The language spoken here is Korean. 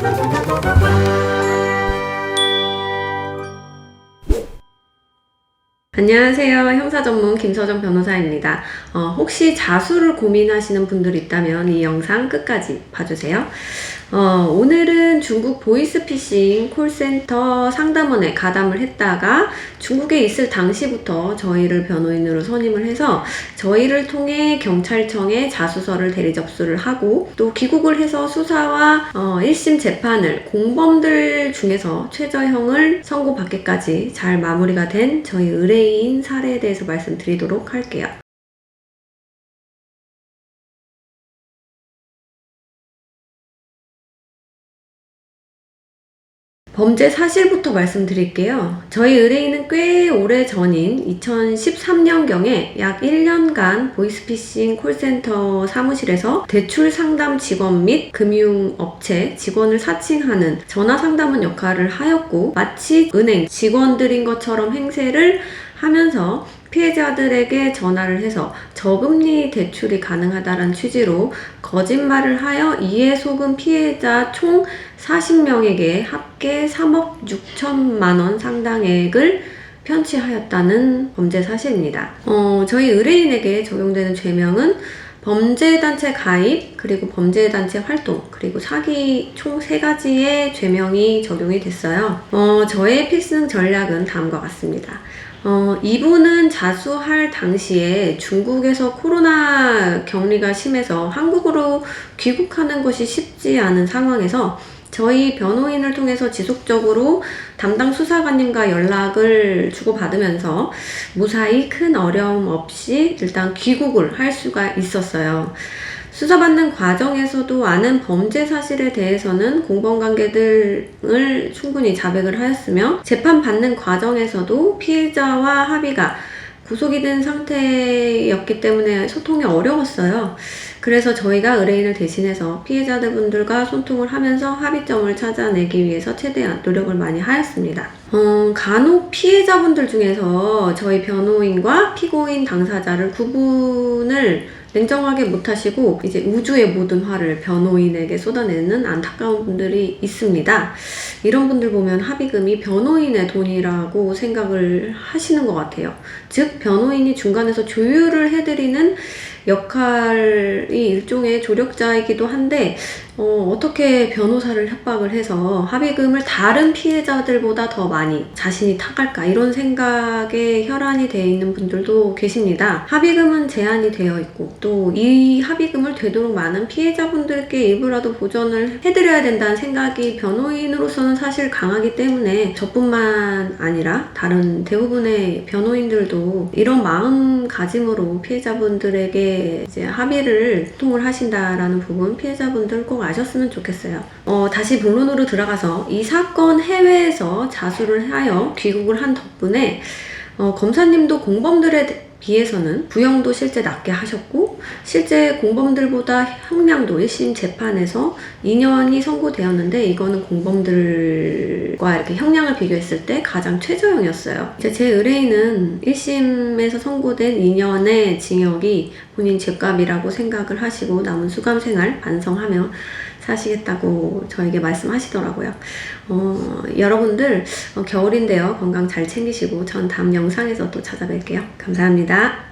Müzik 안녕하세요. 형사 전문 김서정 변호사입니다. 어, 혹시 자수를 고민하시는 분들 있다면 이 영상 끝까지 봐주세요. 어, 오늘은 중국 보이스피싱 콜센터 상담원에 가담을 했다가 중국에 있을 당시부터 저희를 변호인으로 선임을 해서 저희를 통해 경찰청에 자수서를 대리 접수를 하고 또 귀국을 해서 수사와 어, 1심 재판을 공범들 중에서 최저형을 선고받기까지 잘 마무리가 된 저희 의뢰인 사례에 대해서 말씀드리도록 할게요. 범죄 사실부터 말씀드릴게요. 저희 의뢰인은 꽤 오래 전인 2013년경에 약 1년간 보이스피싱 콜센터 사무실에서 대출 상담 직원 및 금융업체 직원을 사칭하는 전화 상담원 역할을 하였고 마치 은행 직원들인 것처럼 행세를 하면서 피해자들에게 전화를 해서 저금리 대출이 가능하다는 취지로 거짓말을 하여 이에 속은 피해자 총 40명에게 합계 3억 6천만 원 상당액을 편취하였다는 범죄 사실입니다. 어, 저희 의뢰인에게 적용되는 죄명은 범죄단체 가입, 그리고 범죄단체 활동, 그리고 사기 총 세 가지의 죄명이 적용이 됐어요. 어, 저의 필승 전략은 다음과 같습니다. 어, 이분은 자수할 당시에 중국에서 코로나 격리가 심해서 한국으로 귀국하는 것이 쉽지 않은 상황에서 저희 변호인을 통해서 지속적으로 담당 수사관님과 연락을 주고받으면서 무사히 큰 어려움 없이 일단 귀국을 할 수가 있었어요. 수사받는 과정에서도 아는 범죄 사실에 대해서는 공범 관계들을 충분히 자백을 하였으며 재판받는 과정에서도 피해자와 합의가 구속이 된 상태였기 때문에 소통이 어려웠어요. 그래서 저희가 의뢰인을 대신해서 피해자분들과 소통을 하면서 합의점을 찾아내기 위해서 최대한 노력을 많이 하였습니다. 어, 간혹 피해자분들 중에서 저희 변호인과 피고인 당사자를 구분을 냉정하게 못하시고 이제 우주의 모든 화를 변호인에게 쏟아내는 안타까운 분들이 있습니다. 이런 분들 보면 합의금이 변호인의 돈이라고 생각을 하시는 것 같아요. 즉 변호인이 중간에서 조율을 해드리는 역할이 일종의 조력자이기도 한데 어, 떻게 변호사를 협박을 해서 합의금을 다른 피해자들보다 더 많이 자신이 탁할까 이런 생각에 혈안이 되어 있는 분들도 계십니다. 합의금은 제한이 되어 있고 또 이 합의금을 되도록 많은 피해자분들께 일부라도 보전을 해드려야 된다는 생각이 변호인으로서는 사실 강하기 때문에 저뿐만 아니라 다른 대부분의 변호인들도 이런 마음가짐으로 피해자분들에게 이제 합의를 소통을 하신다라는 부분 피해자분들 꼭 아셨으면 좋겠어요. 어, 다시 본론으로 들어가서 이 사건 해외에서 자수를 하여 귀국을 한 덕분에 어, 검사님도 공범들에 비해서는 부형도 실제 낮게 하셨고 실제 공범들보다 형량도 1심 재판에서 2년이 선고되었는데 이거는 공범들과 이렇게 형량을 비교했을 때 가장 최저형이었어요. 이제 제 의뢰인은 1심에서 선고된 2년의 징역이 본인 죄값이라고 생각을 하시고 남은 수감 생활 반성하며 사시겠다고 저에게 말씀하시더라고요. 어, 여러분들 어, 겨울인데요. 건강 잘 챙기시고 전 다음 영상에서 또 찾아뵐게요. 감사합니다.